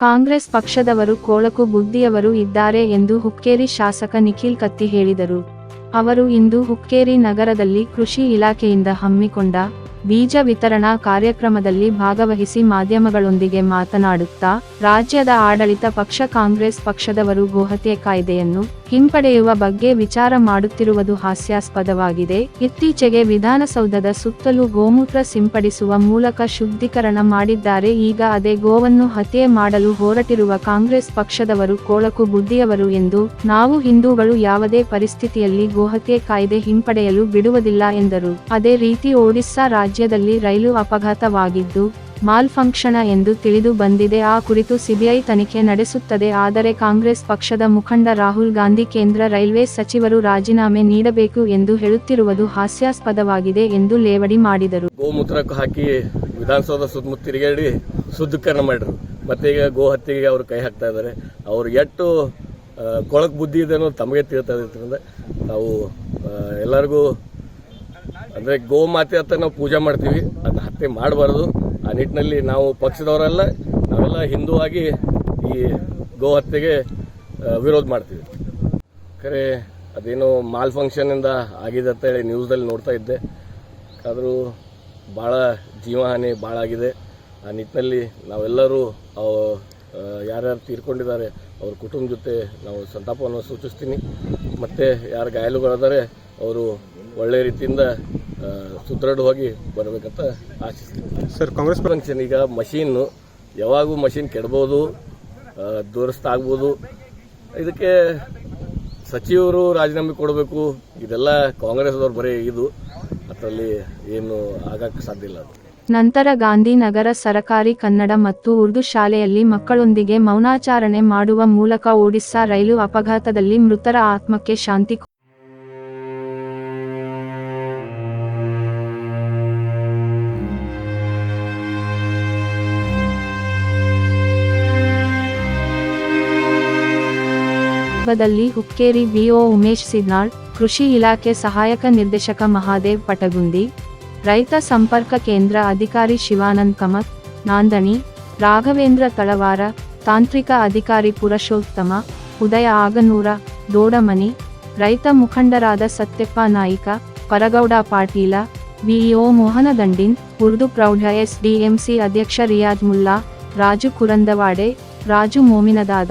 ಕಾಂಗ್ರೆಸ್ ಪಕ್ಷದವರು ಕೋಳಕು ಬುದ್ಧಿಯವರು ಇದ್ದಾರೆ ಎಂದು ಹುಕ್ಕೇರಿ ಶಾಸಕ ನಿಖಿಲ್ ಕತ್ತಿ ಹೇಳಿದರು. ಅವರು ಇಂದು ಹುಕ್ಕೇರಿ ನಗರದಲ್ಲಿ ಕೃಷಿ ಇಲಾಖೆಯಿಂದ ಹಮ್ಮಿಕೊಂಡ ಬೀಜ ವಿತರಣಾ ಕಾರ್ಯಕ್ರಮದಲ್ಲಿ ಭಾಗವಹಿಸಿ ಮಾಧ್ಯಮಗಳೊಂದಿಗೆ ಮಾತನಾಡುತ್ತಾ, ರಾಜ್ಯದ ಆಡಳಿತ ಪಕ್ಷ ಕಾಂಗ್ರೆಸ್ ಪಕ್ಷದವರು ಗೋಹತ್ಯೆ ಕಾಯ್ದೆಯನ್ನು ಹಿಂಪಡೆಯುವ ಬಗ್ಗೆ ವಿಚಾರ ಮಾಡುತ್ತಿರುವುದು ಹಾಸ್ಯಾಸ್ಪದವಾಗಿದೆ. ಇತ್ತೀಚೆಗೆ ವಿಧಾನಸೌಧದ ಸುತ್ತಲೂ ಗೋಮೂತ್ರ ಸಿಂಪಡಿಸುವ ಮೂಲಕ ಶುದ್ಧೀಕರಣ ಮಾಡಿದ್ದಾರೆ. ಈಗ ಅದೇ ಗೋವನ್ನು ಹತ್ಯೆ ಮಾಡಲು ಹೊರಟಿರುವ ಕಾಂಗ್ರೆಸ್ ಪಕ್ಷದವರು ಕೋಳಕು ಬುದ್ಧಿಯವರು ಎಂದು ನಾವು ಹಿಂದೂಗಳು ಯಾವುದೇ ಪರಿಸ್ಥಿತಿಯಲ್ಲಿ ಗೋಹತ್ಯೆ ಕಾಯ್ದೆ ಹಿಂಪಡೆಯಲು ಬಿಡುವುದಿಲ್ಲ ಎಂದರು. ಅದೇ ರೀತಿ ಒಡಿಸ್ಸಾ ರಾಜ್ಯದಲ್ಲಿ ರೈಲು ಅಪಘಾತವಾಗಿದ್ದು ಮಾಲ್ಫಂಕ್ಷಣ ಎಂದು ತಿಳಿದು ಬಂದಿದೆ. ಆ ಕುರಿತು ಸಿಬಿಐ ತನಿಖೆ ನಡೆಸುತ್ತದೆ. ಆದರೆ ಕಾಂಗ್ರೆಸ್ ಪಕ್ಷದ ಮುಖಂಡ ರಾಹುಲ್ ಗಾಂಧಿ ಕೇಂದ್ರ ರೈಲ್ವೆ ಸಚಿವರು ರಾಜೀನಾಮೆ ನೀಡಬೇಕು ಎಂದು ಹೇಳುತ್ತಿರುವುದು ಹಾಸ್ಯಾಸ್ಪದವಾಗಿದೆ ಎಂದು ಲೇವಡಿ ಮಾಡಿದರು. ಗೋಮೂತ್ರಕ್ಕೆ ಹಾಕಿ ವಿಧಾನಸೌಧ ಸುತ್ತಮುತ್ತ ತಿರುಗಾಡಿ ಶುದ್ಧೀಕರಣ ಮಾಡಿದ್ರು. ಮತ್ತೆ ಈಗ ಗೋ ಹತ್ಯೆಗೆ ಅವರು ಕೈ ಹಾಕ್ತಾ ಇದ್ದಾರೆ. ಅವರು ಎಷ್ಟು ಕೊಳಕ್ ಬುದ್ಧಿ ಇದೆ ಅನ್ನೋದು ತಮಗೆ ತಿಳ್ತಾ ಇದ್ರಿಂದ ನಾವು ಎಲ್ಲರಿಗೂ, ಅಂದರೆ ಗೋ ಮಾತೆ ನಾವು ಪೂಜೆ ಮಾಡ್ತೀವಿ. ಅದನ್ನ ಹತ್ಯೆ ಮಾಡಬಾರ್ದು. ಆ ನಿಟ್ಟಿನಲ್ಲಿ ನಾವು ಪಕ್ಷದವರೆಲ್ಲ, ನಾವೆಲ್ಲ ಹಿಂದೂ ಆಗಿ ಈ ಗೋ ಹತ್ಯೆಗೆ ವಿರೋಧ ಮಾಡ್ತೀವಿ. ಖರೆ ಅದೇನೋ ಮಾಲ್ ಫಂಕ್ಷನಿಂದ ಆಗಿದೆ ಅಂತ ಹೇಳಿ ನ್ಯೂಸ್ದಲ್ಲಿ ನೋಡ್ತಾ ಇದ್ದೆ. ಆದರೂ ಭಾಳ ಜೀವಹಾನಿ ಭಾಳ ಆಗಿದೆ. ಆ ನಿಟ್ಟಿನಲ್ಲಿ ನಾವೆಲ್ಲರೂ ಯಾರ್ಯಾರು ತೀರ್ಕೊಂಡಿದ್ದಾರೆ, ಅವ್ರ ಕುಟುಂಬ ಜೊತೆ ನಾವು ಸಂತಾಪವನ್ನು ಸೂಚಿಸ್ತೀನಿ. ಮತ್ತು ಯಾರು ಗಾಯಲುಗಳಾದರೆ, ಅವರು ಒಳ್ಳೆಯ ರೀತಿಯಿಂದ ಸುದೃಢವಾಗಿ ಬರಬೇಕಂತ ಆಶಿಸ್ತೀನಿ. ಸರ್ ಕಾಂಗ್ರೆಸ್ ಫಂಕ್ಷನ್ ಈಗ ಮಷೀನು ಯಾವಾಗೂ ಮಷೀನ್ ಕೆಡ್ಬೋದು ಆ, ದುರಸ್ತ ಆಗ್ಬೋದು. ಇದಕ್ಕೆ ಸಚಿವರು ರಾಜೀನಾಮೆ ಕೊಡಬೇಕು. ಇದೆಲ್ಲ ಕಾಂಗ್ರೆಸ್ದವ್ರು ಬರೀ ಇದು. ಅದರಲ್ಲಿ ಏನು ಆಗಕ್ಕೆ ಸಾಧ್ಯ ಇಲ್ಲ ನಂತರ ಗಾಂಧಿನಗರ ಸರಕಾರಿ ಕನ್ನಡ ಮತ್ತು ಉರ್ದು ಶಾಲೆಯಲ್ಲಿ ಮಕ್ಕಳೊಂದಿಗೆ ಮೌನಾಚರಣೆ ಮಾಡುವ ಮೂಲಕ ಒಡಿಸ್ಸಾ ರೈಲು ಅಪಘಾತದಲ್ಲಿ ಮೃತರ ಆತ್ಮಕ್ಕೆ ಶಾಂತಿ ದಲ್ಲಿ ಹುಕ್ಕೇರಿ ಬಿಒ ಉಮೇಶ್ ಸಿದ್ನಾಳ್, ಕೃಷಿ ಇಲಾಖೆ ಸಹಾಯಕ ನಿರ್ದೇಶಕ ಮಹಾದೇವ್ ಪಟಗುಂದಿ, ರೈತ ಸಂಪರ್ಕ ಕೇಂದ್ರ ಅಧಿಕಾರಿ ಶಿವಾನಂದ್ ಕಮತ್, ನಾಂದಣಿ, ರಾಘವೇಂದ್ರ ತಳವಾರ, ತಾಂತ್ರಿಕ ಅಧಿಕಾರಿ ಪುರುಷೋತ್ತಮ ಉದಯ ಆಗನೂರ ದೋಡಮನಿ ರೈತ ಮುಖಂಡರಾದ ಸತ್ಯಪ್ಪ ನಾಯಿಕ, ಪರಗೌಡ ಪಾಟೀಲ ಬಿಇಒ ಮೋಹನ ದಂಡಿನ್, ಉರ್ದು ಪ್ರೌಢ ಎಸ್ಡಿಎಂಸಿ ಅಧ್ಯಕ್ಷ ರಿಯಾಜ್ ಮುಲ್ಲಾ, ರಾಜು ಕುರಂದವಾಡೆ, ರಾಜು ಮೋಮಿನದಾದ